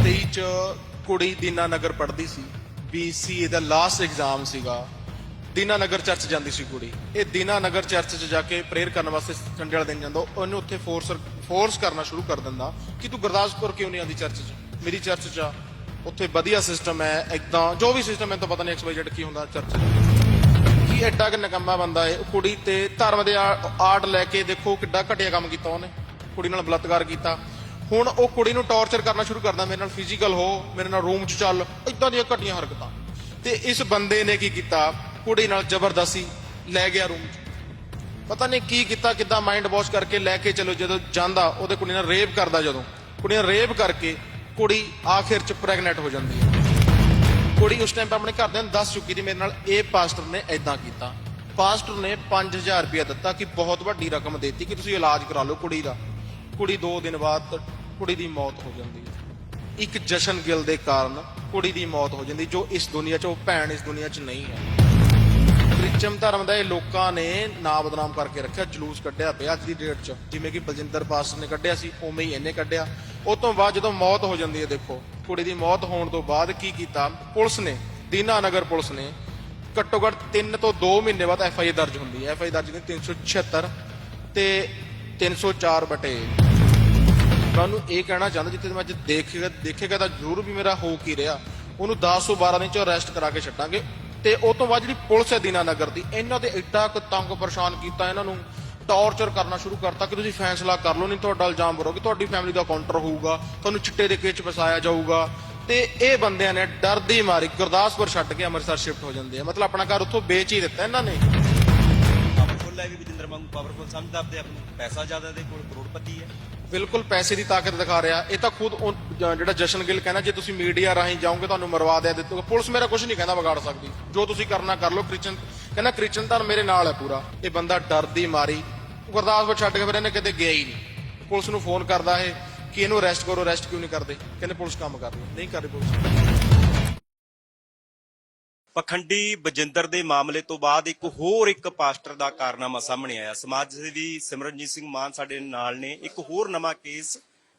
2023 ਚ ਕੁੜੀ ਦੀਨਾ ਨਗਰ ਪੜ੍ਹਦੀ ਸੀ BCA ਦਾ ਲਾਸਟ ਐਗਜ਼ਾਮ ਸੀਗਾ। ਦੀਨਾ ਨਗਰ ਚਰਚ ਜਾਂਦੀ ਸੀ ਕੁੜੀ। ਇਹ ਦੀਨਾ ਨਗਰ ਚਰਚ 'ਚ ਜਾ ਕੇ ਪ੍ਰੇਅਰ ਕਰਨ ਵਾਸਤੇ ਸੰਡੇ ਵਾਲੇ ਦਿਨ ਜਾਂਦਾ, ਉਹਨੂੰ ਉੱਥੇ ਫੋਰਸ ਫੋਰਸ ਕਰਨਾ ਸ਼ੁਰੂ ਕਰ ਦਿੰਦਾ ਕਿ ਤੂੰ ਗੁਰਦਾਸਪੁਰ ਕਿਉਂ ਨਹੀਂ ਆਉਂਦੀ ਚਰਚ 'ਚ? ਮੇਰੀ ਚਰਚ 'ਚ ਆ। ਉੱਥੇ ਵਧੀਆ ਸਿਸਟਮ ਹੈ ਇਦਾਂ ਜੋ ਵੀ ਸਿਸਟਮ ਹੈ, ਤਾਂ ਪਤਾ ਨਹੀਂ XYZ ਕੀ ਹੁੰਦਾ ਚਰਚ 'ਚ। ਕੀ ਐਡਾ ਕਿ ਨਕੰਮਾ ਬੰਦਾ ਹੈ ਕੁੜੀ ਤੇ ਧਰਮ ਦੇ ਆਰਟ ਲੈ ਕੇ ਦੇਖੋ ਕਿੱਡਾ ਘਟੀਆ ਕੰਮ ਕੀਤਾ ਉਹਨੇ। ਕੁੜੀ ਨਾਲ ਬਲਾਤਕਾਰ ਕੀਤਾ। ਹੁਣ ਉਹ ਕੁੜੀ ਨੂੰ ਟੌਰਚਰ ਕਰਨਾ ਸ਼ੁਰੂ ਕਰਦਾ, ਮੇਰੇ ਨਾਲ ਫਿਜ਼ੀਕਲ ਹੋ, ਮੇਰੇ ਨਾਲ ਰੂਮ 'ਚ ਚੱਲ ਇਦਾਂ ਦੀਆਂ ਘਟੀਆਂ ਹਰਕਤਾਂ। ਤੇ ਇਸ ਬੰਦੇ ਨੇ ਕੀ ਕੀਤਾ? ਕੁੜੀ ਨਾਲ ਜ਼ਬਰਦਸਤੀ ਲੈ ਗਿਆ ਰੂਮ 'ਚ। ਪਤਾ ਨਹੀਂ ਕੀ ਕੀਤਾ, ਕਿੱਦਾਂ ਮਾਈਂਡ ਵਾਸ਼ ਕਰਕੇ ਲੈ ਕੇ ਚਲੋ, ਜਦੋਂ ਜਾਂਦਾ, ਉਹਦੇ ਕੁੜੀ ਨਾਲ ਰੇਪ ਕਰਦਾ ਜਦੋਂ। ਕੁੜੀ ਨਾਲ ਰੇਪ ਕਰਕੇ ਕੁੜੀ ਆਖਿਰ 'ਚ ਪ੍ਰੈਗਨੈਂਟ ਹੋ ਜਾਂਦੀ ਹੈ। ਕੁੜੀ ਉਸ ਟਾਈਮ ਆਪਣੇ ਘਰਦਿਆਂ ਨੂੰ ਦੱਸ ਚੁੱਕੀ ਸੀ, ਮੇਰੇ ਨਾਲ ਇਹ ਪਾਸਟਰ ਨੇ ਐਦਾਂ ਕੀਤਾ। ਪਾਸਟਰ ਨੇ 5000 ਰੁਪਇਆ ਦਿੱਤਾ ਕਿ ਬਹੁਤ ਵੱਡੀ ਰਕਮ ਦੇਤੀ ਕਿ ਤੁਸੀਂ ਇਲਾਜ ਕਰਾ ਲਓ ਕੁੜੀ ਦਾ। ਕੁੜੀ 2 ਦਿਨ ਬਾਅਦ ਕੁੜੀ ਦੀ ਮੌਤ ਹੋ ਜਾਂਦੀ ਹੈ। ਇੱਕ ਜਸ਼ਨ ਗਿਲ ਦੇ ਕਾਰਨ ਕੁੜੀ ਦੀ ਮੌਤ ਹੋ ਜਾਂਦੀ, ਜੋ ਇਸ ਦੁਨੀਆ 'ਚ, ਉਹ ਭੈਣ ਇਸ ਦੁਨੀਆ 'ਚ ਨਹੀਂ ਹੈ। ਕ੍ਰਿਸਚਨ ਧਰਮ ਦਾ ਇਹ ਲੋਕਾਂ ਨੇ ਨਾ ਬਦਨਾਮ ਕਰਕੇ ਰੱਖਿਆ, ਜਲੂਸ ਕੱਢਿਆ ਪਿਆ ਅੱਜ ਦੀ ਡੇਟ 'ਚ। ਜਿਵੇਂ ਕਿ ਬਲਜਿੰਦਰ ਪਾਸਟਰ ਨੇ ਕੱਢਿਆ ਸੀ, ਉਵੇਂ ਹੀ ਇਹਨੇ ਕੱਢਿਆ। ਉਸ ਤੋਂ ਬਾਅਦ ਜਦੋਂ ਮੌਤ ਹੋ ਜਾਂਦੀ ਹੈ, ਦੇਖੋ, ਕੁੜੀ ਦੀ ਮੌਤ ਹੋਣ ਤੋਂ ਬਾਅਦ ਕੀ ਕੀਤਾ, ਪੁਲਿਸ ਨੇ, ਦੀਨਾ ਨਗਰ ਪੁਲਿਸ ਨੇ, ਘੱਟੋ ਘੱਟ 3 ਤੋਂ 2 ਮਹੀਨੇ ਬਾਅਦ ਐਫ ਆਈ ਦਰਜ ਹੁੰਦੀ ਹੈ। ਐਫ ਆਈ ਦਰਜ ਨੇ 376 ਤੇ 304 ਬਟੇ। ਮੈਂ ਉਹਨੂੰ ਇਹ ਕਹਿਣਾ ਚਾਹੁੰਦਾ ਜਿੱਥੇ ਮੈਂ ਅੱਜ ਦੇਖੇਗਾ ਦੇਖੇਗਾ ਤਾਂ ਜ਼ਰੂਰ ਵੀ ਮੇਰਾ ਹੋ ਕੀ ਰਿਹਾ। ਉਹਨੂੰ 10 ਤੋਂ 12 ਦਿਨ ਚ ਅਰੈਸਟ ਕਰਾ ਕੇ ਛੱਡਾਂਗੇ। ਤੇ ਉਸ ਤੋਂ ਬਾਅਦ ਜਿਹੜੀ ਪੁਲਿਸ ਹੈ ਦੀਨਾ ਦੀ, ਇਹਨਾਂ ਦੇ ਐਡਾ ਕੁ ਤੰਗ ਪਰੇਸ਼ਾਨ ਕੀਤਾ ਇਹਨਾਂ ਨੂੰ। ਟੌਰਚਰ ਕਰਨਾ ਸ਼ੁਰੂ ਕਰਤਾ ਕਿ ਤੁਸੀਂ ਫੈਸਲਾ ਕਰ ਲਓ, ਨਹੀਂ ਤੁਹਾਡਾ ਇਲਜ਼ਾਮ ਭਰੋਗੇ ਤੁਹਾਡੀ ਫੈਮਿਲੀ ਦਾ ਕਾਊਂਟਰ ਹੋਊਗਾ, ਤੁਹਾਨੂੰ ਚਿੱਟੇ ਦੇ ਕੇਸ ਚ ਫਸਾਇਆ ਜਾਊਗਾ। ਤੇ ਇਹ ਬੰਦਿਆਂ ਨੇ ਡਰ ਦੀ ਮਾਰੀ, ਗੁਰਦਾਸਪੁਰ ਛੱਡ ਕੇ ਅੰਮ੍ਰਿਤਸਰ ਸ਼ਿਫਟ ਹੋ ਜਾਂਦੇ ਆ। ਮਤਲਬ ਆਪਣਾ ਘਰ ਉੱਥੋਂ ਵੇਚ ਹੀ ਦਿੱਤਾ ਇਹਨਾਂ ਨੇ। ਪਾਵਰਫੁਲ ਹੈ ਵੀ ਵਿਜਿੰਦਰ ਵਾਂਗੂ ਪਾਵਰਫੁਲ ਸਮਝਦਾ, ਆਪਦੇ ਪੈਸਾ ਜ਼ਿਆਦਾ ਦੇ ਕੋਲ, ਕਰੋੜਪਤੀ ਹੈ। ਬਿਲਕੁਲ ਪੈਸੇ ਦੀ ਤਾਕਤ ਦਿਖਾ ਰਿਹਾ। ਇਹ ਤਾਂ ਖੁਦ ਉਹ ਜਿਹੜਾ ਜਸ਼ਨ ਗਿੱਲ ਕਹਿੰਦਾ, ਜੇ ਤੁਸੀਂ ਮੀਡੀਆ ਰਾਹੀਂ ਜਾਓਗੇ, ਤੁਹਾਨੂੰ ਮਰਵਾ ਦਿਆ ਦਿੱਤੂਗਾ ਪੁਲਿਸ ਮੇਰਾ ਕੁਝ ਨਹੀਂ ਕਹਿੰਦਾ ਵਿਗਾੜ ਸਕਦੀ। ਜੋ ਤੁਸੀਂ ਕਰਨਾ ਕਰ ਲਓ ਕ੍ਰਿਸਚਨ ਕਹਿੰਦਾ ਕ੍ਰਿਸਚਨ ਤਾਂ ਮੇਰੇ ਨਾਲ ਹੈ ਪੂਰਾ। ਇਹ ਬੰਦਾ ਡਰਦੀ ਮਾਰੀ। ਗੁਰਦਾਸਪੁਰ ਛੱਡ ਕੇ ਫਿਰ ਇਹਨੇ ਕਿਤੇ ਗਿਆ ਹੀ ਨਹੀਂ। ਪੁਲਿਸ ਨੂੰ ਫੋਨ ਕਰਦਾ ਇਹ ਕਿ ਇਹਨੂੰ ਅਰੈਸਟ ਕਰੋ ਅਰੈਸਟ ਕਿਉਂ ਨਹੀਂ ਕਰਦੇ? ਕਹਿੰਦੇ, ਪੁਲਿਸ ਕੰਮ ਕਰ ਰਹੀ ਨਹੀਂ ਕਰ ਰਹੀ ਪੁਲਿਸ। ਪਖੰਡੀ ਬਜਿੰਦਰ ਦੇ ਮਾਮਲੇ ਤੋਂ ਬਾਅਦ ਇੱਕ ਹੋਰ ਇੱਕ ਪਾਸਟਰ ਦਾ ਕਾਰਨਾਮਾ ਸਾਹਮਣੇ ਆਇਆ। ਸਮਾਜ ਸੇਵੀ ਸਿਮਰਨਜੀਤ ਸਿੰਘ ਮਾਨ ਸਾਡੇ ਨਾਲ ਨੇ। ਇੱਕ ਹੋਰ ਨਵਾਂ ਕੇਸ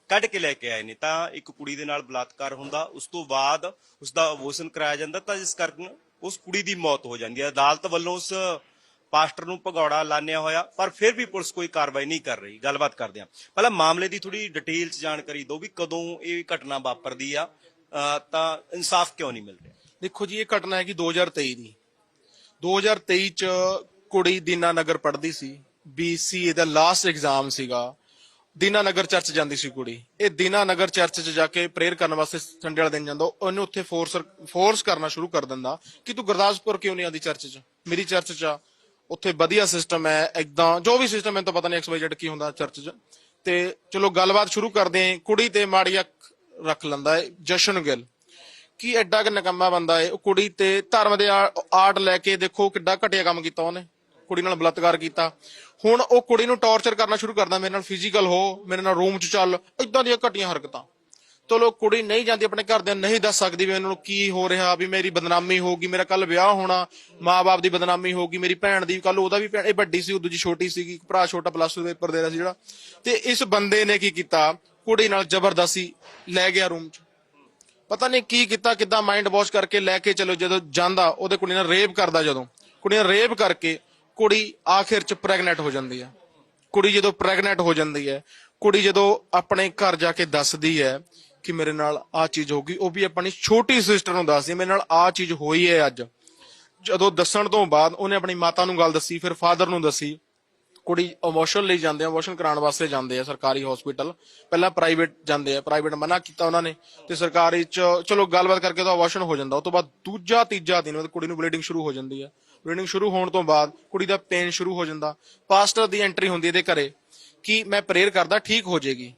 ਕੱਢ ਕੇ ਲੈ ਕੇ ਆਏ ਨੇ। ਤਾਂ ਇੱਕ ਕੁੜੀ ਦੇ ਨਾਲ ਬਲਾਤਕਾਰ ਹੁੰਦਾ, ਉਸ ਤੋਂ ਬਾਅਦ ਉਸ ਦਾ ਅਬੋਰਸ਼ਨ ਕਰਾਇਆ ਜਾਂਦਾ ਤਾਂ ਜਿਸ ਕਾਰਨ ਉਸ ਕੁੜੀ ਦੀ ਮੌਤ ਹੋ ਜਾਂਦੀ ਹੈ। ਅਦਾਲਤ ਵੱਲੋਂ ਉਸ ਪਾਸਟਰ ਨੂੰ ਭਗੌੜਾ ਲਾਣਿਆ ਹੋਇਆ, ਪਰ ਫਿਰ ਵੀ ਪੁਲਿਸ ਕੋਈ ਕਾਰਵਾਈ ਨਹੀਂ ਕਰ ਰਹੀ। ਗੱਲਬਾਤ ਕਰਦੇ ਹਾਂ। ਪਹਿਲਾਂ ਮਾਮਲੇ ਦੀ ਥੋੜੀ ਡਿਟੇਲ ਚ ਜਾਣਕਾਰੀ ਦਿਓ ਵੀ ਕਦੋਂ ਇਹ ਘਟਨਾ ਵਾਪਰਦੀ ਆ। ਤਾਂ ਇਨਸਾਫ ਕਿਉਂ ਨਹੀਂ ਮਿਲ ਰਿਹਾ? ਦੇਖੋ ਜੀ, ਇਹ ਘਟਨਾ ਹੈਗੀ 2023 ਦੀ। 2023 ਚ ਕੁੜੀ ਦੀਨਾ ਨਗਰ ਪੜ੍ਹਦੀ ਸੀ। BCA ਦਾ ਲਾਸਟ ਐਗਜ਼ਾਮ ਸੀਗਾ। ਦੀਨਾ ਨਗਰ ਚਰਚ ਜਾਂਦੀ ਸੀ ਕੁੜੀ। ਇਹ ਦੀਨਾ ਨਗਰ ਚਰਚ 'ਚ ਜਾ ਕੇ ਪ੍ਰੇਅਰ ਕਰਨ ਵਾਸਤੇ ਸੰਡੇ ਵਾਲੇ ਦਿਨ ਜਾਂਦਾ। ਉਹਨੂੰ ਉੱਥੇ ਫੋਰਸ ਫੋਰਸ ਕਰਨਾ ਸ਼ੁਰੂ ਕਰ ਦਿੰਦਾ ਕਿ ਤੂੰ ਗੁਰਦਾਸਪੁਰ ਕਿਉਂ ਨਹੀਂ ਆਉਂਦੀ ਚਰਚ 'ਚ? ਮੇਰੀ ਚਰਚ 'ਚ ਆ। ਉੱਥੇ ਵਧੀਆ ਸਿਸਟਮ ਹੈ ਇਦਾਂ ਜੋ ਵੀ ਸਿਸਟਮ ਮੈਨੂੰ ਤਾਂ ਪਤਾ ਨਹੀਂ XYZ ਕੀ ਹੁੰਦਾ ਚਰਚ 'ਚ। ਤੇ ਚਲੋ ਗੱਲਬਾਤ ਸ਼ੁਰੂ ਕਰਦੇ ਹਾਂ ਕੁੜੀ ਤੇ ਮਾੜੀ ਅੱਖ ਰੱਖ ਲੈਂਦਾ ਹੈ ਜਸ਼ਨ ਗਿੱਲ। ਕੀ ਐਡਾ ਕਿ ਨਕੰਮਾ ਬੰਦਾ ਹੈ ਉਹ ਕੁੜੀ ਤੇ ਧਰਮ ਦੇ ਆਰਟ ਲੈ ਕੇ ਦੇਖੋ ਕਿੱਡਾ ਘਟੀਆ ਕੰਮ ਕੀਤਾ ਉਹਨੇ। ਕੁੜੀ ਨਾਲ ਬਲਾਤਕਾਰ ਕੀਤਾ। ਹੁਣ ਉਹ ਕੁੜੀ ਨੂੰ ਟੌਰਚਰ ਕਰਨਾ ਸ਼ੁਰੂ ਕਰਦਾ, ਮੇਰੇ ਨਾਲ ਫਿਜ਼ੀਕਲ ਹੋ, ਮੇਰੇ ਨਾਲ ਰੂਮ 'ਚ ਚੱਲ ਇਦਾਂ ਦੀਆਂ ਘਟੀਆਂ ਹਰਕਤਾਂ। ਚਲੋ ਕੁੜੀ ਨਹੀਂ ਜਾਂਦੀ, ਆਪਣੇ ਘਰਦਿਆਂ ਨਹੀਂ ਦੱਸ ਸਕਦੀ ਵੀ ਇਹਨਾਂ ਨੂੰ ਕੀ ਹੋ ਰਿਹਾ, ਵੀ ਮੇਰੀ ਬਦਨਾਮੀ ਹੋਊਗੀ ਮੇਰਾ ਕੱਲ ਵਿਆਹ ਹੋਣਾ ਮਾਪੇ ਦੀ ਬਦਨਾਮੀ ਹੋਊਗੀ ਮੇਰੀ ਭੈਣ ਦੀ, ਕੱਲ ਉਹਦਾ ਵੀ ਭੈਣ, ਇਹ ਵੱਡੀ ਸੀ, ਉਹ ਦੂਜੀ ਛੋਟੀ ਸੀਗੀ ਭਰਾ ਛੋਟਾ ਪਲੱਸ 2 ਪੇਪਰ ਦੇ ਰਿਹਾ ਸੀ ਜਿਹੜਾ। ਤੇ ਇਸ ਬੰਦੇ ਨੇ ਕੀ ਕੀਤਾ? ਕੁੜੀ ਨਾਲ ਜ਼ਬਰਦਸਤੀ ਲੈ ਗਿਆ ਰੂਮ 'ਚ। ਪਤਾ ਨਹੀਂ ਕੀ ਕੀਤਾ, ਕਿੱਦਾਂ ਮਾਈਂਡ ਵਾਸ਼ ਕਰਕੇ ਲੈ ਕੇ ਚਲੋ, ਜਦੋਂ ਜਾਂਦਾ, ਉਹਦੇ ਕੁੜੀ ਨਾਲ ਰੇਪ ਕਰਦਾ ਜਦੋਂ। ਕੁੜੀ ਨਾਲ ਰੇਪ ਕਰਕੇ ਕੁੜੀ ਆਖਿਰ ਚ ਪ੍ਰੈਗਨੈਂਟ ਹੋ ਜਾਂਦੀ ਹੈ ਕੁੜੀ ਜਦੋਂ ਪ੍ਰੈਗਨੈਂਟ ਹੋ ਜਾਂਦੀ ਹੈ ਕੁੜੀ ਜਦੋਂ ਆਪਣੇ ਘਰ ਜਾ ਕੇ ਦੱਸਦੀ ਹੈ ਕਿ ਮੇਰੇ ਨਾਲ ਆ ਚੀਜ਼ ਹੋ ਗਈ, ਉਹ ਵੀ ਆਪਣੀ ਛੋਟੀ ਸਿਸਟਰ ਨੂੰ ਦੱਸਦੀ ਮੇਰੇ ਨਾਲ ਆ ਚੀਜ਼ ਹੋਈ ਹੈ ਅੱਜ। ਜਦੋਂ ਦੱਸਣ ਤੋਂ ਬਾਅਦ ਉਹਨੇ ਆਪਣੀ ਮਾਤਾ ਨੂੰ ਗੱਲ ਦੱਸੀ, ਫਿਰ ਫਾਦਰ ਨੂੰ ਦੱਸੀ ਕੁੜੀ ਅਬੋਰਸ਼ਨ ਲਈ ਜਾਂਦੇ ਆ ਅਬੋਰਸ਼ਨ ਕਰਾਉਣ ਵਾਸਤੇ ਜਾਂਦੇ ਆ ਸਰਕਾਰੀ ਹਸਪੀਟਲ ਪਹਿਲਾਂ ਪ੍ਰਾਈਵੇਟ ਜਾਂਦੇ ਆ ਪ੍ਰਾਈਵੇਟ ਮਨਾ ਕੀਤਾ ਉਹਨਾਂ ਨੇ ਤੇ ਸਰਕਾਰੀ ਚ ਚਲੋ ਗੱਲਬਾਤ ਕਰਕੇ ਤਾਂ ਅਬੋਰਸ਼ਨ ਹੋ ਜਾਂਦਾ। ਉਸ ਤੋਂ ਬਾਅਦ ਦੂਜਾ, ਤੀਜਾ ਦਿਨ ਕੁੜੀ ਨੂੰ ਬਲੀਡਿੰਗ ਸ਼ੁਰੂ ਹੋ ਜਾਂਦੀ ਹੈ ਬਲੀਡਿੰਗ ਸ਼ੁਰੂ ਹੋਣ ਤੋਂ ਬਾਅਦ ਕੁੜੀ ਦਾ ਪੇਨ ਸ਼ੁਰੂ ਹੋ ਜਾਂਦਾ। ਪਾਸਟਰ ਦੀ ਐਂਟਰੀ ਹੁੰਦੀ ਇਹਦੇ ਘਰੇ ਕਿ ਮੈਂ ਪ੍ਰੇਅਰ ਕਰਦਾ, ਠੀਕ ਹੋ ਜਾਏਗੀ।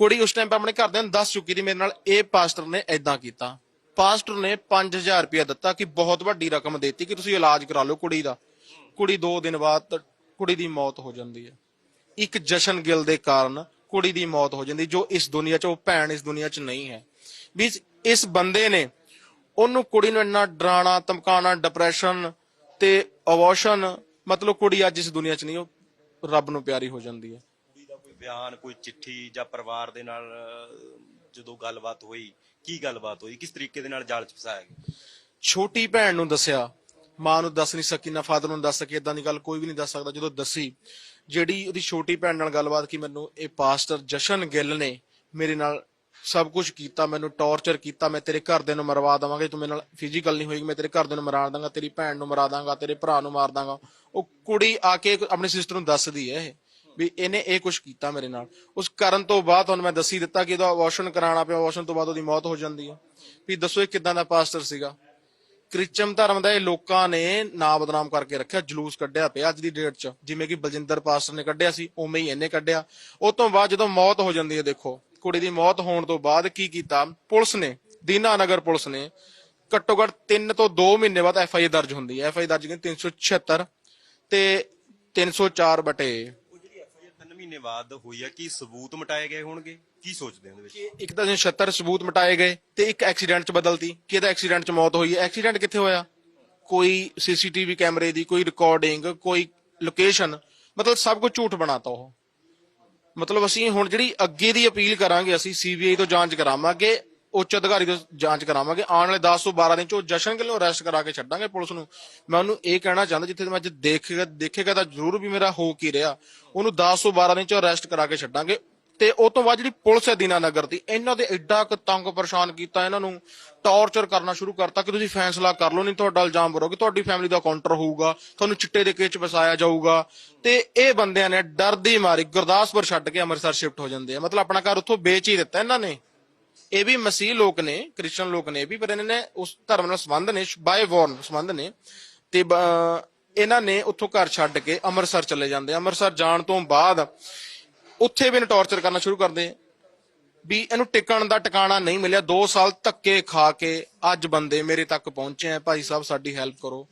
ਕੁੜੀ ਉਸ ਟਾਈਮ ਆਪਣੇ ਘਰਦਿਆਂ ਨੂੰ ਦੱਸ ਚੁੱਕੀ ਸੀ, ਮੇਰੇ ਨਾਲ ਇਹ ਪਾਸਟਰ ਨੇ ਐਦਾਂ ਕੀਤਾ। ਪਾਸਟਰ ਨੇ 5000 ਰੁਪਇਆ ਦਿੱਤਾ ਕਿ ਬਹੁਤ ਵੱਡੀ ਰਕਮ ਦੇਤੀ ਕਿ ਤੁਸੀਂ ਇਲਾਜ ਕਰਾ ਲਓ ਕੁੜੀ ਦਾ। ਕੁੜੀ 2 ਦਿਨ ਬਾਅਦ ਕੁੜੀ ਦੀ ਮੌਤ ਹੋ ਜਾਂਦੀ ਹੈ। ਇੱਕ ਜਸ਼ਨ ਗਿੱਲ ਦੇ ਕਾਰਨ ਕੁੜੀ ਦੀ ਮੌਤ ਹੋ ਜਾਂਦੀ ਜੋ ਇਸ ਦੁਨੀਆ 'ਚ ਉਹ ਭੈਣ ਇਸ ਦੁਨੀਆ 'ਚ ਨਹੀਂ ਹੈ। ਵੀ ਇਸ ਬੰਦੇ ਨੇ ਉਹਨੂੰ ਕੁੜੀ ਨੂੰ ਇੰਨਾ ਡਰਾਣਾ ਧਮਕਾਉਣਾ ਡਿਪਰੈਸ਼ਨ ਤੇ ਅਬੋਰਸ਼ਨ ਮਤਲਬ ਕੁੜੀ ਅੱਜ ਇਸ ਦੁਨੀਆ 'ਚ ਨਹੀਂ ਉਹ ਰੱਬ ਨੂੰ ਪਿਆਰੀ ਹੋ ਜਾਂਦੀ ਹੈ। ਕੁੜੀ ਦਾ ਕੋਈ ਬਿਆਨ ਕੋਈ ਚਿੱਠੀ ਜਾਂ ਪਰਿਵਾਰ ਦੇ ਨਾਲ ਜਦੋਂ ਗੱਲਬਾਤ ਹੋਈ ਕੀ ਗੱਲਬਾਤ ਹੋਈ? ਕਿਸ ਤਰੀਕੇ ਦੇ ਨਾਲ ਜਾਲ ਚ ਫਸਾਇਆ ਗਿਆ? ਛੋਟੀ ਭੈਣ ਨੂੰ ਦੱਸਿਆ ਮਾਂ ਨੂੰ ਦੱਸ ਨਹੀਂ ਸਕੀ, ਨਾ ਫਾਦਰ ਨੂੰ ਦੱਸ ਸਕੀ ਇਦਾਂ ਦੀ ਗੱਲ ਕੋਈ ਵੀ ਨਹੀਂ ਦੱਸ ਸਕਦਾ ਜਦੋਂ ਦੱਸੀ। ਜਿਹੜੀ ਉਹਦੀ ਛੋਟੀ ਭੈਣ ਨਾਲ ਗੱਲਬਾਤ ਕੀ ਮੈਨੂੰ, ਇਹ ਪਾਸਟਰ ਜਸ਼ਨ ਗਿੱਲ ਨੇ ਮੇਰੇ ਨਾਲ ਸਭ ਕੁਝ ਕੀਤਾ, ਮੈਨੂੰ ਟੌਰਚਰ ਕੀਤਾ, ਮੈਂ ਤੇਰੇ ਘਰਦਿਆਂ ਨੂੰ ਮਰਵਾ ਦਵਾਂਗਾ, ਤੂੰ ਮੇਰੇ ਨਾਲ ਫਿਜ਼ੀਕਲ ਨਹੀਂ ਹੋਏਗੀ, ਮੈਂ ਤੇਰੇ ਘਰਦਿਆਂ ਨੂੰ ਮਰਾ ਦਾਂਗਾ, ਤੇਰੀ ਭੈਣ ਨੂੰ ਮਰਾ ਦਾਂਗਾ, ਤੇਰੇ ਭਰਾ ਨੂੰ ਮਾਰ ਦਾਂਗਾ। ਉਹ ਕੁੜੀ ਆ ਕੇ ਆਪਣੀ ਸਿਸਟਰ ਨੂੰ ਦੱਸਦੀ ਹੈ ਇਹ, ਵੀ ਇਹਨੇ ਇਹ ਕੁਝ ਕੀਤਾ ਮੇਰੇ ਨਾਲ। ਉਸ ਕਰਨ ਤੋਂ ਬਾਅਦ ਤੁਹਾਨੂੰ ਮੈਂ ਦੱਸੀ ਦਿੱਤਾ ਕਿ ਇਹਦਾ ਵਾਸ਼ਨ ਕਰਾਉਣਾ ਪਿਆ ਵਾਸ਼ਨ ਤੋਂ ਬਾਅਦ ਉਹਦੀ ਮੌਤ ਹੋ ਜਾਂਦੀ ਹੈ। ਵੀ ਦੱਸੋ ਇਹ ਕਿਦਾਂ ਦਾ ਪਾਸਟਰ ਸੀਗਾ? ਕ੍ਰਿਸਚਨ ਧਰਮ ਦਾ ਇਹ ਲੋਕਾਂ ਨੇ ਨਾਂ ਬਦਨਾਮ ਕਰਕੇ ਰੱਖਿਆ, ਜਲੂਸ ਕੱਢਿਆ ਪਿਆ ਅੱਜ ਦੀ ਡੇਟ 'ਚ। ਜਿਵੇਂ ਕਿ ਬਲਜਿੰਦਰ ਪਾਸਟਰ ਨੇ ਕੱਢਿਆ ਸੀ, ਉਵੇਂ ਹੀ ਇਹਨੇ ਕੱਢਿਆ। ਉਸ ਤੋਂ ਬਾਅਦ ਜਦੋਂ ਮੌਤ ਹੋ ਜਾਂਦੀ ਹੈ, ਦੇਖੋ, ਕੁੜੀ ਦੀ ਮੌਤ ਹੋਣ ਤੋਂ ਬਾਅਦ ਕੀ ਕੀਤਾ? ਪੁਲਿਸ ਨੇ ਦੀਨਾਨਗਰ ਪੁਲਿਸ ਨੇ ਘੱਟੋ ਘੱਟ 3 ਤੋਂ 2 ਮਹੀਨੇ ਬਾਅਦ ਐਫ ਆਈ ਆਰ ਦਰਜ ਹੁੰਦੀ ਹੈ। ਐਫ ਆਈ ਦਰਜ ਕੀਤੀ 376 ਤੇ 304 ਬਟੇ ਉਹ ਜਿਹੜੀ ਐਫਆਈਆਰ 3 ਮਹੀਨੇ ਬਾਅਦ ਹੋਈ ਆ, ਕੀ ਸਬੂਤ ਮਟਾਏ ਗਏ ਹੋਣਗੇ? ਕੀ ਸੋਚਦੇ ਹੋ ਉਹਦੇ ਵਿੱਚ? ਇੱਕ ਤਾਂ 76 ਸਬੂਤ ਮਟਾਏ ਗਏ ਤੇ ਇੱਕ ਐਕਸੀਡੈਂਟ ਚ ਬਦਲਤੀ। ਕਿਹਦਾ ਐਕਸੀਡੈਂਟ ਚ ਮੌਤ ਹੋਈ ਹੈ। ਐਕਸੀਡੈਂਟ ਕਿੱਥੇ ਹੋਇਆ? ਕੋਈ ਸੀਸੀਟੀਵੀ ਕੈਮਰੇ ਦੀ, ਕੋਈ ਰਿਕਾਰਡਿੰਗ ਕੋਈ ਲੋਕੇਸ਼ਨ ਮਤਲਬ ਸਭ ਕੁਝ ਝੂਠ ਬਣਾਤਾ ਉਹ। ਮਤਲਬ ਅਸੀਂ ਹੁਣ ਜਿਹੜੀ ਅੱਗੇ ਦੀ ਅਪੀਲ ਕਰਾਂਗੇ, ਅਸੀਂ ਸੀਬੀਆਈ ਤੋਂ ਜਾਂਚ ਕਰਾਵਾਂਗੇ। ਉੱਚ ਅਧਿਕਾਰੀ ਤੋਂ ਜਾਂਚ ਕਰਾਵਾਂਗੇ। ਆਉਣ ਵਾਲੇ 10 ਤੋਂ 12 ਦਿਨ ਚ ਉਹ ਜਸ਼ਨ ਗਿੱਲ ਅਰੈਸਟ ਕਰਾ ਕੇ ਛੱਡਾਂਗੇ ਪੁਲਿਸ ਨੂੰ। ਮੈਂ ਉਹਨੂੰ ਇਹ ਕਹਿਣਾ ਚਾਹੁੰਦਾ, ਜਿੱਥੇ ਮੈਂ ਅੱਜ ਦੇਖੇਗਾ ਦੇਖੇਗਾ ਤਾਂ ਜ਼ਰੂਰ ਵੀ ਮੇਰਾ ਹੋ ਕੀ ਰਿਹਾ। ਉਹਨੂੰ 10 ਤੋਂ 12 ਦਿਨ ਚ ਅਰੈਸਟ ਕਰਾ ਕੇ ਛੱਡਾਂਗੇ। ਤੇ ਉਹ ਤੋਂ ਬਾਅਦ ਜਿਹੜੀ ਪੁਲਿਸ ਹੈ ਦੀਨਾਨਗਰ ਦੀ, ਇਹਨਾਂ ਦੇ ਐਡਾ ਕੁ ਤੰਗ ਪਰੇਸ਼ਾਨ ਕੀਤਾ ਇਹਨਾਂ ਨੂੰ। ਟੌਰਚਰ ਕਰਨਾ ਸ਼ੁਰੂ ਕਰਤਾ ਕਿ ਤੁਸੀਂ ਫੈਸਲਾ ਕਰ ਲਓ, ਨਹੀਂ ਤੁਹਾਡਾ ਇਲਜ਼ਾਮ ਭਰੋਗੇ ਤੁਹਾਡੀ ਫੈਮਿਲੀ ਦਾ ਕਾਊਂਟਰ ਹੋਊਗਾ, ਤੁਹਾਨੂੰ ਚਿੱਟੇ ਦੇ ਕੇਸ ਚ ਫਸਾਇਆ ਜਾਊਗਾ। ਤੇ ਇਹ ਬੰਦਿਆਂ ਨੇ ਡਰ ਦੀ ਮਾਰੀ, ਗੁਰਦਾਸਪੁਰ ਛੱਡ ਕੇ ਅੰਮ੍ਰਿਤਸਰ ਸ਼ਿਫਟ ਹੋ ਜਾਂਦੇ ਆ। ਮਤਲਬ ਆਪਣਾ ਘਰ ਉੱਥੋਂ ਵੇਚ ਹੀ ਦਿੱਤਾ ਇਹਨਾਂ ਨੇ। ਇਹ ਵੀ ਮਸੀਹ ਲੋਕ ਨੇ, ਕ੍ਰਿਸਚਨ ਲੋਕ ਨੇ ਵੀ, ਪਰ ਇਹਨਾਂ ਨੇ ਉਸ ਧਰਮ ਨਾਲ ਸੰਬੰਧ ਨੇ ਬਾਏ ਵੌਰਨ ਸੰਬੰਧ ਨੇ। ਤੇ ਇਹਨਾਂ ਨੇ ਉੱਥੋਂ ਘਰ ਛੱਡ ਕੇ ਅੰਮ੍ਰਿਤਸਰ ਚਲੇ ਜਾਂਦੇ ਅੰਮ੍ਰਿਤਸਰ ਜਾਣ ਤੋਂ ਬਾਅਦ ਉੱਥੇ ਵੀ ਇਹਨੂੰ ਟੌਰਚਰ ਕਰਨਾ ਸ਼ੁਰੂ ਕਰਦੇ ਵੀ ਇਹਨੂੰ ਟਿਕਣ ਦਾ ਟਿਕਾਣਾ ਨਹੀਂ ਮਿਲਿਆ। 2 ਸਾਲ ਧੱਕੇ ਖਾ ਕੇ ਅੱਜ ਬੰਦੇ ਮੇਰੇ ਤੱਕ ਪਹੁੰਚੇ ਆ। ਭਾਈ ਸਾਹਿਬ, ਸਾਡੀ ਹੈਲਪ ਕਰੋ।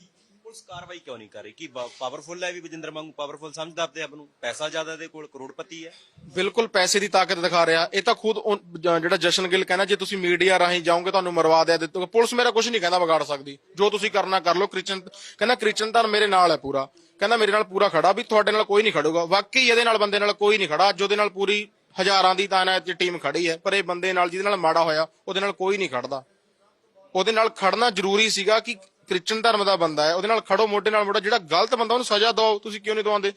ਪੁਲਿਸ ਕਾਰਵਾਈ ਕਿਉਂ ਨਹੀਂ ਕਰ ਰਹੀ? ਕੀ ਪਾਵਰਫੁਲ ਹੈ ਵੀ ਬਜਿੰਦਰ ਵਾਂਗੂ ਪਾਵਰਫੁਲ ਸਮਝਦਾ ਆਪਣੇ ਆਪ ਨੂੰ? ਪੈਸਾ ਜ਼ਿਆਦਾ ਦੇ ਕੋਲ ਕਰੋੜਪਤੀ ਹੈ? ਬਿਲਕੁਲ ਪੈਸੇ ਦੀ ਤਾਕਤ ਦਿਖਾ ਰਿਹਾ। ਇਹ ਤਾਂ ਖੁਦ ਜਿਹੜਾ ਜਸ਼ਨ ਗਿੱਲ ਕਹਿੰਦਾ, ਜੇ ਤੁਸੀਂ ਮੀਡੀਆ ਰਾਹੀਂ ਜਾਓਗੇ ਤੁਹਾਨੂੰ ਮਰਵਾ ਦਿਆ ਦਿੱਤੋਗੇ ਪੁਲਿਸ ਮੇਰਾ ਕੁਝ ਨਹੀਂ ਕਹਿੰਦਾ ਵਿਗਾੜ ਸਕਦੀ। ਜੋ ਤੁਸੀਂ ਕਰਨਾ ਕਰ ਲਓ। ਕ੍ਰਿਸਚਨ ਕਹਿੰਦਾ ਕ੍ਰਿਸਚਨ ਤਾਂ ਮੇਰੇ ਨਾਲ ਹੈ ਪੂਰਾ। ਕਹਿੰਦਾ ਮੇਰੇ ਨਾਲ ਪੂਰਾ ਖੜਾ ਵੀ ਤੁਹਾਡੇ ਨਾਲ ਕੋਈ ਨਹੀਂ ਖੜੂਗਾ। ਵਾਕਈ ਇਹਦੇ ਨਾਲ ਬੰਦੇ ਨਾਲ ਕੋਈ ਨਹੀਂ ਖੜਾ। ਅੱਜ ਉਹਦੇ ਨਾਲ ਪੂਰੀ ਹਜ਼ਾਰਾਂ ਦੀ ਤਾਂ ਟੀਮ ਖੜੀ ਹੈ। ਪਰ ਇਹ ਬੰਦੇ ਨਾਲ ਜਿਹਦੇ ਨਾਲ ਮਾੜਾ ਹੋਇਆ, ਉਹਦੇ ਨਾਲ ਕੋਈ ਨਹੀਂ ਖੜਦਾ। ਉਹਦੇ ਨਾਲ ਖੜਨਾ ਜ਼ਰੂਰੀ ਸੀਗਾ ਕਿ ਕ੍ਰਿਸਚਨ ਧਰਮ ਦਾ ਬੰਦਾ ਹੈ, ਉਹਦੇ ਨਾਲ ਖੜੋ ਮੋਢੇ ਨਾਲ ਮੋਢਾ ਜਿਹੜਾ ਗਲਤ ਬੰਦਾ ਉਹਨੂੰ ਸਜ਼ਾ ਦਿਓ, ਤੁਸੀਂ ਕਿਉਂ ਨਹੀਂ ਦਵਾਉਂਦੇ?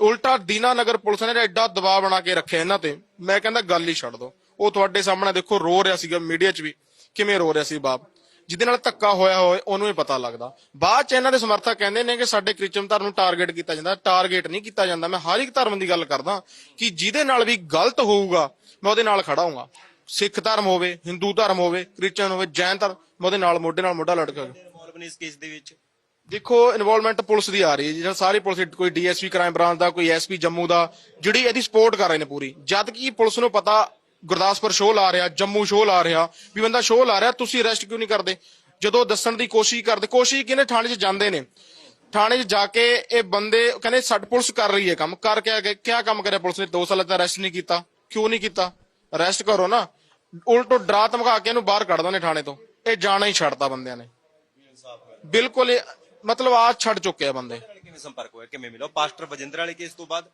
ਉਲਟਾ ਦੀਨਾਨਗਰ ਪੁਲਿਸ ਨੇ ਐਡਾ ਦਬਾਅ ਬਣਾ ਕੇ ਰੱਖਿਆ ਇਹਨਾਂ ਤੇ, ਮੈਂ ਕਹਿੰਦਾ ਗੱਲ ਹੀ ਛੱਡ ਦਿਓ। ਉਹ ਤੁਹਾਡੇ ਸਾਹਮਣੇ ਦੇਖੋ ਰੋ ਰਿਹਾ ਸੀਗਾ ਮੀਡੀਆ 'ਚ ਵੀ, ਕਿਵੇਂ ਰੋ ਰਿਹਾ ਸੀ ਬਾਪ। ਜਿਹਦੇ ਨਾਲ ਧੱਕਾ ਹੋਇਆ ਹੋਏ ਉਹਨੂੰ ਹੀ ਪਤਾ ਲੱਗਦਾ। ਬਾਅਦ 'ਚ ਇਹਨਾਂ ਦੇ ਸਮਰਥਕ ਕਹਿੰਦੇ ਨੇ ਕਿ ਸਾਡੇ ਕ੍ਰਿਸਚਨ ਧਰਮ ਨੂੰ ਟਾਰਗੇਟ ਕੀਤਾ ਜਾਂਦਾ ਟਾਰਗੇਟ ਨਹੀਂ ਕੀਤਾ ਜਾਂਦਾ। ਮੈਂ ਹਰ ਇੱਕ ਧਰਮ ਦੀ ਗੱਲ ਕਰਦਾ ਕਿ ਜਿਹਦੇ ਨਾਲ ਵੀ ਗਲਤ ਹੋਊਗਾ, ਮੈਂ ਉਹਦੇ ਨਾਲ ਖੜਾ ਹੋਊਗਾ। ਸਿੱਖ ਧਰਮ ਹੋਵੇ, ਹਿੰਦੂ ਧਰਮ ਹੋਵੇ ਕ੍ਰਿਸਚਨ ਹੋਵੇ, ਜੈਨ ਧਰਮ, ਮੈਂ ਉਹਦੇ ਨਾਲ ਮੋਢੇ ਨਾਲ ਮੋਢਾ ਲੜ ਕੇ ਇਨਵੋਲਵ ਇਸ ਕੇਸ ਦੇ ਵਿੱਚ? ਦੇਖੋ ਇਨਵੋਲਵਮੈਂਟ ਪੁਲਿਸ ਦੀ ਆ ਰਹੀ ਹੈ ਜਿਹੜਾ ਸਾਰੀ ਪੁਲਿਸ, ਕੋਈ ਡੀਐਸਪੀ, ਕ੍ਰਾਈਮ ਬ੍ਰਾਂਚ ਦਾ, ਕੋਈ ਐਸਪੀ ਜੰਮੂ ਦਾ, ਜਿਹੜੀ ਇਹਦੀ ਸਪੋਰਟ ਕਰ ਰਹੇ ਨੇ ਪੂਰੀ। ਜਦ ਕਿ ਪੁਲਿਸ ਨੂੰ ਪਤਾ, ਗੁਰਦਾਸਪੁਰ ਸ਼ੋਅ ਲਾ ਰਿਹਾ, ਜੰਮੂ ਸ਼ੋਅ ਲਾ ਰਿਹਾ, ਵੀ ਬੰਦਾ ਸ਼ੋਅ ਲਾ ਰਿਹਾ, ਤੁਸੀਂ ਅਰੈਸਟ ਕਿਉਂ ਨਹੀਂ ਕਰਦੇ? ਜਦੋਂ ਦੱਸਣ ਦੀ ਕੋਸ਼ਿਸ਼ ਕਰਦੇ, ਕੋਸ਼ਿਸ਼ ਕਿਨੇ ਥਾਣੇ 'ਚ ਜਾਂਦੇ ਨੇ? ਥਾਣੇ 'ਚ ਜਾ ਕੇ ਇਹ ਬੰਦੇ ਕਹਿੰਦੇ ਸਾਡ ਪੁਲਿਸ ਕਰ ਰਹੀ ਹੈ ਕੰਮ, ਕਰ ਕੇ ਕਿਆ ਕੰਮ ਕਰਿਆ ਪੁਲਿਸ ਨੇ? 2 ਸਾਲ ਤੱਕ ਅਰੈਸਟ ਨਹੀਂ ਕੀਤਾ। ਕਿਉਂ ਨਹੀਂ ਕੀਤਾ? ਅਰੈਸਟ ਕਰੋ ਨਾ। ਉਲਟੋ ਡਰਾ ਧਮਕਾ ਕੇ ਇਹਨੂੰ ਬਾਹਰ ਕੱਢ ਦੋ ਥਾਣੇ ਤੋਂ। ਇਹ ਜਾਣਾ ਹੀ ਛੱਡਦਾ ਬੰਦਿਆਂ ਨੇ। ਬਿਲਕੁਲ ਇਹ- ਮਤਲਬ ਆ ਛੱਡ ਚੁੱਕੇ ਆ ਬੰਦੇ। ਨਾਲ ਕਿਵੇਂ ਸੰਪਰਕ ਹੋਇਆ? ਕਿਵੇਂ ਮਿਲਿਆ? ਪਾਸਟਰ ਬਜਿੰਦਰ ਵਾਲੇ ਕੇਸ ਤੋਂ ਬਾਅਦ?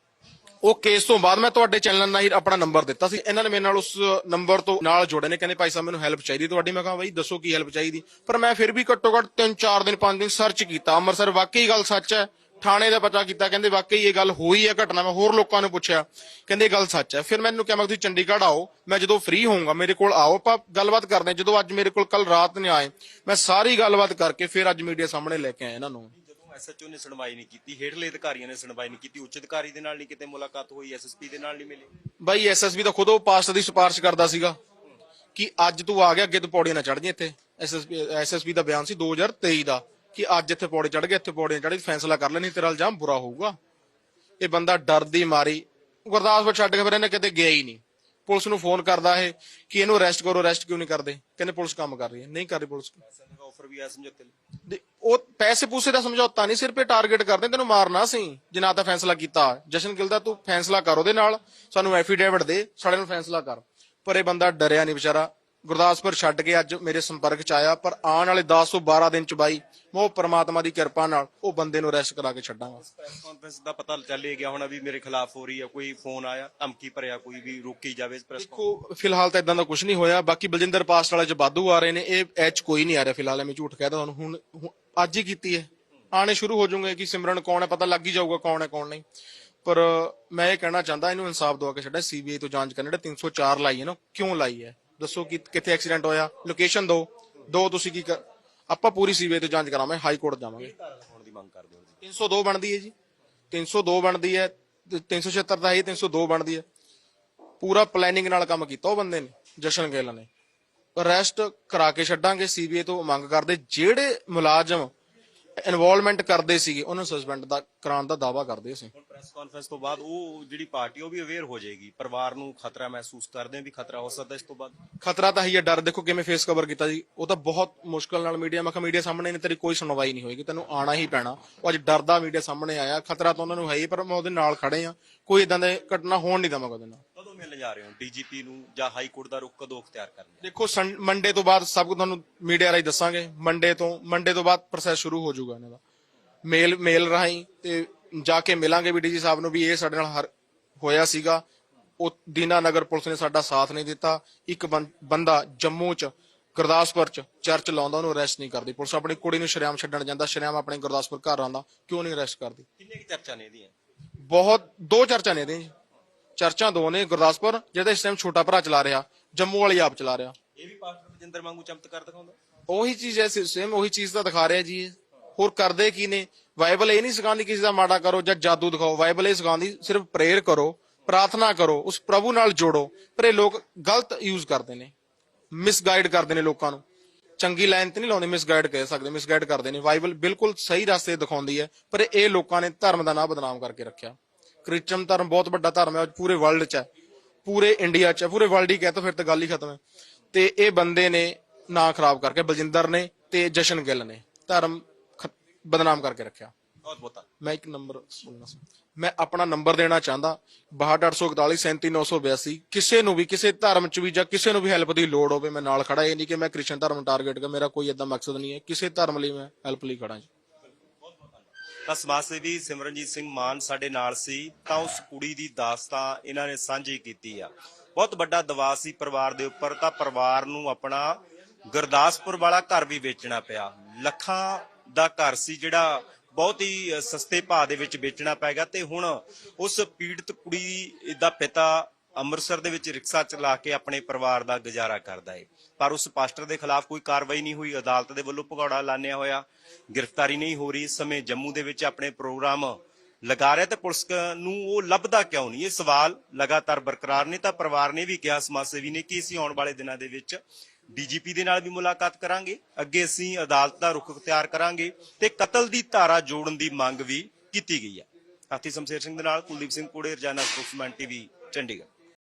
ਉਹ ਕੇਸ ਤੋਂ ਬਾਅਦ ਮੈਂ ਤੁਹਾਡੇ ਚੈਨਲ ਨਾਲ ਹੀ ਆਪਣਾ ਨੰਬਰ ਦਿੱਤਾ ਸੀ। ਇਹਨਾਂ ਨੇ ਮੇਰੇ ਨਾਲ ਉਸ ਨੰਬਰ ਤੋਂ ਨਾਲ ਜੋੜੇ ਨੇ। ਕਹਿੰਦੇ ਭਾਈ ਸਾਹਿਬ ਮੈਨੂੰ ਹੈਲਪ ਚਾਹੀਦੀ ਤੁਹਾਡੀ। ਮੈਂ ਕਿਹਾ ਬਾਈ ਦੱਸੋ ਕੀ ਹੈਲਪ ਚਾਹੀਦੀ? ਪਰ ਮੈਂ ਫਿਰ ਵੀ ਘੱਟੋ ਘੱਟ 3-4 ਦਿਨ 5 ਦਿਨ ਸਰਚ ਕੀਤਾ। ਅੰਮ੍ਰਿਤਸਰ ਵਾਕਈ ਗੱਲ ਸੱਚ ਹੈ। ਥਾਣੇ ਦਾ ਪਤਾ ਕੀਤਾ ਕਹਿੰਦੇ ਵਾਕਈ ਇਹ ਗੱਲ ਹੋਈ ਹੈ ਘਟਨਾ ਮੈਂ ਹੋਰ ਲੋਕਾਂ ਨੂੰ ਪੁੱਛਿਆ। ਕਹਿੰਦੇ ਇਹ ਗੱਲ ਸੱਚ ਹੈ। ਫਿਰ ਮੈਨੂੰ ਕਿਹਾ ਮੈਂ ਤੁਸੀਂ ਚੰਡੀਗੜ੍ਹ ਆਓ ਮੈਂ ਜਦੋਂ ਫ੍ਰੀ ਹੋਊਂਗਾ ਮੇਰੇ ਕੋਲ ਆਓ ਆਪਾਂ ਗੱਲਬਾਤ ਕਰਦੇ ਜਦੋਂ ਅੱਜ ਮੇਰੇ ਕੋਲ ਕੱਲ ਰਾਤ ਨੇ ਆਏ ਮੈਂ ਸਾਰੀ ਗੱਲਬਾਤ ਕਰਕੇ ਫਿਰ ਅੱਜ ਮੀਡੀਆ ਸਾਹਮਣੇ ਲੈ ਕੇ ਆਇਆ ਇਹਨਾਂ ਨੂੰ। ਜਦੋਂ ਐਸਐਚਓ ਨੇ ਸੁਣਵਾਈ ਨਹੀਂ ਕੀਤੀ ਹੇਠਲੇ ਅਧਿਕਾਰੀਆਂ ਨੇ ਸੁਣਵਾਈ ਨਹੀਂ ਕੀਤੀ ਉੱਚ ਅਧਿਕਾਰੀ ਦੇ ਨਾਲ ਨਹੀਂ ਕਿਤੇ ਮੁਲਾਕਾਤ ਹੋਈ ਐਸਐਸਪੀ ਦੇ ਨਾਲ ਨਹੀਂ ਮਿਲੇ। ਬਾਈ ਐਸਐਸਬੀ ਤਾਂ ਖੁਦ ਉਹ ਪਾਸਟਰ ਦੀ ਸਿਫਾਰਿਸ਼ ਕਰਦਾ ਸੀਗਾ ਕਿ ਅੱਜ ਤੂੰ ਆ ਗਿਆ ਅੱਗੇ ਤੂੰ ਪੌੜੀਆਂ ਨਾ ਚੜ ਜੀ ਇੱਥੇ। ਐਸਐਸਬੀ ਐਸਐਸਬੀ ਦਾ ਬਿਆਨ ਸੀ 2023 ਦਾ। ਕਿ ਅੱਜ ਇੱਥੇ ਪੌੜੀ ਚੜ ਗਿਆ ਇੱਥੇ ਪੌੜੀਆਂ ਚੜ੍ਹ ਫੈਸਲਾ ਕਰ ਲੈਣੀ, ਤੇਰਾ ਇਲਜ਼ਾਮ ਬੁਰਾ ਹੋਊਗਾ। ਇਹ ਬੰਦਾ ਡਰ ਦੀ ਮਾਰੀ। ਗੁਰਦਾਸਪੁਰ ਛੱਡ ਕੇ ਫਿਰ ਇਹਨੇ ਕਿਤੇ ਗਿਆ ਹੀ ਨਹੀਂ। ਪੁਲਿਸ ਨੂੰ ਫੋਨ ਕਰਦਾ ਇਹ ਕਿ ਇਹਨੂੰ ਅਰੈਸਟ ਕਰੋ ਅਰੈਸਟ ਕਿਉਂ ਨਹੀਂ ਕਰਦੇ? ਕਹਿੰਦੇ ਪੁਲਿਸ ਕੰਮ ਕਰ ਰਹੀ ਹੈ। ਨਹੀਂ ਕਰ ਰਹੀ ਪੁਲਿਸ। ਆਫਰ ਵੀ ਆਇਆ ਸਮਝੌਤੇ ਲਈ ਉਹ ਪੈਸੇ ਪੂਸੇ ਦਾ ਸਮਝੌਤਾ ਨਹੀਂ, ਸਿਰਫ ਇਹ ਟਾਰਗੇਟ ਕਰਦੇ, ਤੈਨੂੰ ਮਾਰਨਾ ਸੀ। ਜੇ ਨਾ ਤਾਂ ਫੈਸਲਾ ਕੀਤਾ। ਜਸ਼ਨ ਗਿੱਲ ਦਾ ਤੂੰ ਫੈਸਲਾ ਕਰ ਉਹਦੇ ਨਾਲ। ਸਾਨੂੰ ਐਫੀਡੇਵਿਟ ਦੇ, ਸਾਡੇ ਨਾਲ ਫੈਸਲਾ ਕਰ। ਪਰ ਇਹ ਬੰਦਾ ਡਰਿਆ ਨਹੀਂ ਵਿਚਾਰਾ। ਗੁਰਦਾਸਪੁਰ ਛੱਡ ਕੇ ਅੱਜ ਮੇਰੇ ਸੰਪਰਕ ਚ ਆਇਆ ਪਰ ਆਉਣ ਵਾਲੇ 10 ਤੋਂ 12 ਦਿਨ ਚ ਬਾਈ ਮੈਂ ਉਹ ਪ੍ਰਮਾਤਮਾ ਦੀ ਕਿਰਪਾ ਨਾਲ ਉਹ ਬੰਦੇ ਨੂੰ ਅਰੈਸਟ ਕਰਾ ਕੇ ਛੱਡਾਂਗਾ। ਪ੍ਰੈਸ ਕਾਨਫਰੰਸ ਦਾ ਪਤਾ ਚੱਲੇ ਗਿਆ ਹੋਣਾ ਵੀ ਮੇਰੇ ਖਿਲਾਫ ਹੋ ਰਹੀ ਆ ਕੋਈ ਫੋਨ ਆਇਆ ਧਮਕੀ ਭਰਿਆ ਕੋਈ ਵੀ ਰੋਕੀ ਜਾਵੇ ਪ੍ਰੈਸ ਦੇਖੋ ਫਿਲਹਾਲ ਤਾਂ ਇਦਾਂ ਦਾ ਕੁਝ ਨਹੀਂ ਹੋਇਆ ਬਾਕੀ ਬਲਜਿੰਦਰ ਪਾਸਟ ਵਾਲੇ ਚ ਵਾਧੂ ਆ ਰਹੇ ਨੇ ਇਹ ਐਚ ਕੋਈ ਨਹੀਂ ਆ ਰਿਹਾ ਫਿਲਹਾਲ ਮੈਂ ਝੂਠ ਕਹਿਦਾ ਤੁਹਾਨੂੰ ਹੁਣ ਹੁਣ ਅੱਜ ਹੀ ਕੀਤੀ ਹੈ। ਆਣੇ ਸ਼ੁਰੂ ਹੋ ਜਾਊਗੇ ਕਿ ਸਿਮਰਨ ਕੌਣ ਹੈ ਪਤਾ ਲੱਗ ਹੀ ਜਾਊਗਾ ਕੌਣ ਹੈ ਕੌਣ ਨਹੀਂ। ਪਰ ਮੈਂ ਇਹ ਕਹਿਣਾ ਚਾਹੁੰਦਾ ਇਹਨੂੰ ਇਨਸਾਫ ਦਵਾ ਕੇ ਛੱਡਿਆ ਸੀਬੀਆਈ ਤੋਂ ਜਾਂਚ ਕਰਨ ਜਿਹੜੇ 304 ਲਾਈ ਹੈ ਨਾ ਕਿਉਂ ਲਾਈ ਹੈ? ਦੱਸੋ ਕਿ ਕਿੱਥੇ ਐਕਸੀਡੈਂਟ ਹੋਇਆ? ਲੋਕੇਸ਼ਨ ਦਿਓ। ਦੋ ਤੁਸੀਂ ਕੀ ਕਰ ਆਪਾਂ ਪੂਰੀ ਸੀਬੀਆਈ ਤੋਂ ਜਾਂਚ ਕਰਾਵਾਂਗੇ ਹਾਈ ਕੋਰਟ ਜਾਵਾਂਗੇ। ਹੋਣ ਦੀ ਮੰਗ ਕਰਦੇ ਹੋ 302 ਬਣਦੀ ਹੈ ਜੀ 302 ਬਣਦੀ ਹੈ ਤੇ 376 ਦਾ ਹੀ 302 ਬਣਦੀ ਹੈ। ਪੂਰਾ ਪਲੈਨਿੰਗ ਨਾਲ ਕੰਮ ਕੀਤਾ ਉਹ ਬੰਦੇ ਨੇ, ਜਸ਼ਨ ਗਿੱਲ ਨੇ। ਅਰੈਸਟ ਕਰਾ ਕੇ ਛੱਡਾਂਗੇ, ਸੀਬੀਆਈ ਤੋਂ ਮੰਗ ਕਰਦੇ ਜਿਹੜੇ ਮੁਲਾਜ਼ਮ ਇਨਵੋਲਵਮੈਂਟ ਕਰਦੇ ਸੀਗੇ ਉਹਨਾਂ ਨੂੰ ਸਸਪੈਂਡ ਦਾ ਕਰਾਉਣ ਦਾ ਦਾਵਾ ਕਰਦੇ ਸੀ। ਹੁਣ ਪ੍ਰੈਸ ਕਾਨਫਰੰਸ ਤੋਂ ਬਾਅਦ ਉਹ ਜਿਹੜੀ ਪਾਰਟੀ ਉਹ ਵੀ ਅਵੇਅਰ ਹੋ ਜਾਏਗੀ। ਪਰਿਵਾਰ ਨੂੰ ਖਤਰਾ ਮਹਿਸੂਸ ਕਰਦੇ ਆ ਵੀ ਖਤਰਾ ਹੋ ਸਕਦਾ ਇਸ ਤੋਂ ਬਾਅਦ। ਖਤਰਾ ਤਾਂ ਹੀ ਹੈ ਡਰ ਦੇਖੋ ਕਿਵੇਂ ਫੇਸ ਕਵਰ ਕੀਤਾ ਜੀ। ਉਹ ਤਾਂ ਬਹੁਤ ਮੁਸ਼ਕਲ ਨਾਲ ਮੀਡੀਆ ਮੈਂ ਕਿਹਾ ਮੀਡੀਆ ਸਾਹਮਣੇ ਨੇ ਤੇਰੀ ਕੋਈ ਸੁਣਵਾਈ ਨਹੀਂ ਹੋਏਗੀ ਤੈਨੂੰ ਆਣਾ ਹੀ ਪੈਣਾ। ਉਹ ਅੱਜ ਡਰਦਾ ਮੀਡੀਆ ਸਾਹਮਣੇ ਆਇਆ। ਖਤਰਾ ਤਾਂ ਉਹਨਾਂ ਨੂੰ ਹੈ ਹੀ ਪਰ ਮੈਂ ਉਹਦੇ ਨਾਲ ਖੜੇ ਆ। ਕੋਈ ਇਦਾਂ ਦੇ ਘਟਨਾ ਹੋਣ ਨਹੀਂ ਦਵਾਂਗਾ ਉਹਦੇ ਨਾਲ। ਕਦੋਂ ਮਿਲਣ ਜਾ ਰਹੇ ਹੋ? ਡੀਜੀਪੀ ਨੂੰ ਜਾਂ ਹਾਈ ਕੋਰਟ ਦਾ ਰੁਖ ਕਦੋਂ ਅਖਤਿਆਰ ਕਰਨਾ ਦੇਖੋ ਸੰ- ਮੰਡੇ ਤੋਂ ਬਾਅਦ ਸਭ ਕੁਝ ਤੁਹਾਨੂੰ ਮੀਡੀਆ ਰਾਹੀਂ ਦੱਸਾਂਗੇ। ਮੰਡੇ ਤੋਂ ਮੰਡੇ ਤੋਂ ਬਾਅਦ ਪ੍ਰੋਸੈਸ ਸ਼ੁਰੂ ਹੋ ਜਾਊਗਾ ਇਹਨਾਂ ਦਾ। ਮੇਲ ਮੇਲ ਰਾਹੀਂ ਤੇ ਜਾ ਕੇ ਮਿਲਾਂਗੇ ਵੀ ਡੀਜੀ ਸਾਹਿਬ ਨੂੰ ਵੀ ਇਹ ਸਾਡੇ ਨਾਲ ਹਰ ਹੋਇਆ ਸੀਗਾ। ਉਹ ਦੀਨਾ ਨਗਰ ਪੁਲਿਸ ਨੇ ਸਾਡਾ ਸਾਥ ਨਹੀਂ ਦਿੱਤਾ। ਇੱਕ ਬੰ- ਬੰਦਾ ਜੰਮੂ ਚ ਗੁਰਦਾਸਪੁਰ ਚ ਚਰਚ ਲਾਉਂਦਾ ਉਹਨੂੰ ਅਰੈਸਟ ਨਹੀਂ ਕਰਦੀ। ਪੁਲਿਸ ਆਪਣੀ ਕੁੜੀ ਨੂੰ ਸ਼ਰੇਆਮ ਛੱਡਣ ਜਾਂਦਾ ਸ਼ਰੇਆਮ ਆਪਣੇ ਗੁਰਦਾਸਪੁਰ ਘਰ ਆਉਂਦਾ। ਕਿਉਂ ਨਹੀਂ ਅਰੈਸਟ ਕਰਦੀ? ਕਿੰਨੇ ਕੀ ਚਰਚਾ ਨੇ ਇਹਦੀਆਂ? ਬਹੁਤ ਦੋ ਚਰਚਾ ਨੇ ਇਹਦੇ ਚਰਚਾ ਦੋ ਨੇ ਗੁਰਦਾਸਪੁਰ ਜਿਹੜਾ ਇਸ ਟਾਈਮ ਛੋਟਾ ਭਰਾ ਚਲਾ ਰਿਹਾ ਜੰਮੂ ਵਾਲੀ ਆਪ ਚਲਾ ਰਿਹਾ। ਇਹ ਵੀ ਪਾਸਟਰ ਬਜਿੰਦਰ ਵਾਂਗੂ ਚਮਤਕਾਰ ਦਿਖਾਉਂਦਾ? ਉਹੀ ਚੀਜ਼ ਹੈ ਸੇਮ ਉਹੀ ਚੀਜ਼ ਤਾਂ ਦਿਖਾ ਰਿਹਾ ਜੀ। ਹੋਰ ਕਰਦੇ ਕੀ ਨੇ? ਬਾਈਬਲ ਇਹ ਨਹੀਂ ਸਿਖਾਉਂਦੀ ਕਿਸੇ ਦਾ ਮਾੜਾ ਕਰੋ ਜਾਂ ਜਾਦੂ ਦਿਖਾਓ। ਬਾਈਬਲ ਇਹ ਸਿਖਾਉਂਦੀ ਸਿਰਫ ਪ੍ਰੇਅਰ ਕਰੋ ਪ੍ਰਾਰਥਨਾ ਕਰੋ ਉਸ ਪ੍ਰਭੂ ਨਾਲ ਜੋੜੋ। ਪਰ ਇਹ ਲੋਕ ਗਲਤ ਯੂਜ਼ ਕਰਦੇ ਨੇ। ਮਿਸਗਾਈਡ ਕਰਦੇ ਨੇ ਲੋਕਾਂ ਨੂੰ। ਚੰਗੀ ਲਾਈਨ ਤੇ ਨਹੀਂ ਲਾਉਂਦੇ ਮਿਸਗਾਈਡ ਕਹਿ ਸਕਦੇ ਮਿਸਗਾਈਡ ਕਰਦੇ ਨੇ। ਬਾਈਬਲ ਬਿਲਕੁਲ ਸਹੀ ਰਸਤੇ ਦਿਖਾਉਂਦੀ ਹੈ ਪਰ ਇਹ ਲੋਕਾਂ ਨੇ ਧਰਮ ਦਾ ਨਾਂ ਬਦਨਾਮ ਕਰਕੇ ਰੱਖਿਆ। ਕ੍ਰਿਸਚਨ ਧਰਮ ਬਹੁਤ ਵੱਡਾ ਧਰਮ ਹੈ ਪੂਰੇ ਵਰਲਡ 'ਚ ਹੈ। ਪੂਰੇ ਇੰਡੀਆ 'ਚ ਹੈ। ਪੂਰੇ ਵਰਲਡ ਹੀ ਕਹੇ ਤਾਂ ਫਿਰ ਤਾਂ ਗੱਲ ਹੀ ਖਤਮ ਹੈ। ਤੇ ਇਹ ਬੰਦੇ ਨੇ ਨਾਂ ਖਰਾਬ ਕਰਕੇ ਬਲਜਿੰਦਰ ਨੇ ਤੇ ਜਸ਼ਨ ਗਿੱਲ ਨੇ ਧਰਮ ਬਦਨਾਮ ਕਰਕੇ ਰੱਖਿਆ। ਬਹੁਤ ਬਹੁਤਾ ਮੈਂ ਇੱਕ ਨੰਬਰ ਸੁਣਨਾ ਸੀ। ਮੈਂ ਆਪਣਾ ਨੰਬਰ ਦੇਣਾ ਚਾਹੁੰਦਾ। 6284437982 ਕਿਸੇ ਨੂੰ ਵੀ ਕਿਸੇ ਧਰਮ ਚ ਵੀ ਜਾਂ ਕਿਸੇ ਨੂੰ ਵੀ ਹੈਲਪ ਦੀ ਲੋੜ ਹੋਵੇ ਮੈਂ ਨਾਲ ਖੜਾ ਇਹ ਨਹੀਂ ਕਿ ਮੈਂ ਕ੍ਰਿਸਚਨ ਧਰਮ ਟਾਰਗੇਟ ਕਰ ਮੇਰਾ ਕੋਈ ਏਦਾਂ ਮਕਸਦ ਨਹੀਂ ਹੈ। ਕਿਸੇ ਧਰਮ ਲਈ ਮੈਂ ਹੈਲਪ ਲਈ ਖੜਾ ਜੀ। ਤਾਂ ਸਮਾਜ ਸੇਵੀ ਸਿਮਰਨਜੀਤ ਸਿੰਘ ਮਾਨ ਸਾਡੇ ਨਾਲ ਸੀ, ਤਾਂ ਉਸ ਕੁੜੀ ਦੀ ਦਾਸਤਾਂ ਇਹਨਾਂ ਨੇ ਸਾਂਝੀ ਕੀਤੀ ਆ। ਬਹੁਤ ਵੱਡਾ ਦਬਾਅ ਸੀ ਪਰਿਵਾਰ ਦੇ ਉੱਪਰ, ਤਾਂ ਪਰਿਵਾਰ ਨੂੰ ਆਪਣਾ ਗੁਰਦਾਸਪੁਰ ਵਾਲਾ ਘਰ ਵੀ ਵੇਚਣਾ ਪਿਆ। ਲੱਖਾਂ ਦਾ ਘਰ ਸੀ ਜਿਹੜਾ ਬਹੁਤ ਹੀ ਸਸਤੇ ਭਾਅ ਦੇ ਵਿੱਚ ਵੇਚਣਾ ਪੈਗਾ ਤੇ ਹੁਣ ਉਸ ਪੀੜਤ ਕੁੜੀ ਦਾ ਪਿਤਾ ਅੰਮ੍ਰਿਤਸਰ ਦੇ ਵਿੱਚ ਰਿਕਸ਼ਾ ਚਲਾ ਕੇ ਆਪਣੇ ਪਰਿਵਾਰ ਦਾ ਗੁਜ਼ਾਰਾ ਕਰਦਾ ਹੈ ਪਰ ਉਸ ਪਾਸਟਰ ਦੇ ਖਿਲਾਫ ਕੋਈ ਕਾਰਵਾਈ ਨਹੀਂ ਹੋਈ, ਅਦਾਲਤ ਦੇ ਵੱਲੋਂ ਭਗੌੜਾ ਲਾਣਿਆ ਹੋਇਆ, ਗ੍ਰਿਫਤਾਰੀ ਨਹੀਂ ਹੋ ਰਹੀ ਇਸ ਸਮੇਂ ਜੰਮੂ ਦੇ ਵਿੱਚ ਆਪਣੇ ਪ੍ਰੋਗਰਾਮ ਲਗਾ ਰਿਹਾ ਤੇ ਪੁਲਿਸ ਨੂੰ ਉਹ ਲੱਭਦਾ ਕਿਉਂ ਨਹੀਂ? ਇਹ ਸਵਾਲ ਲਗਾਤਾਰ ਬਰਕਰਾਰ ਨੇ, ਤਾਂ ਪਰਿਵਾਰ ਨੇ ਵੀ ਕਿਹਾ, ਸਮਾਜ ਸੇਵੀ ਨੇ ਕਿ ਅਸੀਂ ਆਉਣ ਵਾਲੇ ਦਿਨਾਂ ਦੇ ਵਿੱਚ ਡੀਜੀਪੀ ਦੇ ਨਾਲ ਵੀ ਮੁਲਾਕਾਤ ਕਰਾਂਗੇ, ਅੱਗੇ ਅਸੀਂ ਅਦਾਲਤ ਦਾ ਰੁਖ ਤਿਆਰ ਕਰਾਂਗੇ ਤੇ ਕਤਲ ਦੀ ਧਾਰਾ ਜੋੜਨ ਦੀ ਮੰਗ ਵੀ ਕੀਤੀ ਗਈ ਹੈ। ਹਾਥੀ ਸ਼ਮਸ਼ੇਰ ਸਿੰਘ ਦੇ ਨਾਲ ਕੁਲਦੀਪ ਸਿੰਘ ਕੋੜੇ, ਰਜਾਨਾ ਸਪੋਕਸਮੈਨ ਟੀਵੀ, ਚੰਡੀਗੜ੍ਹ।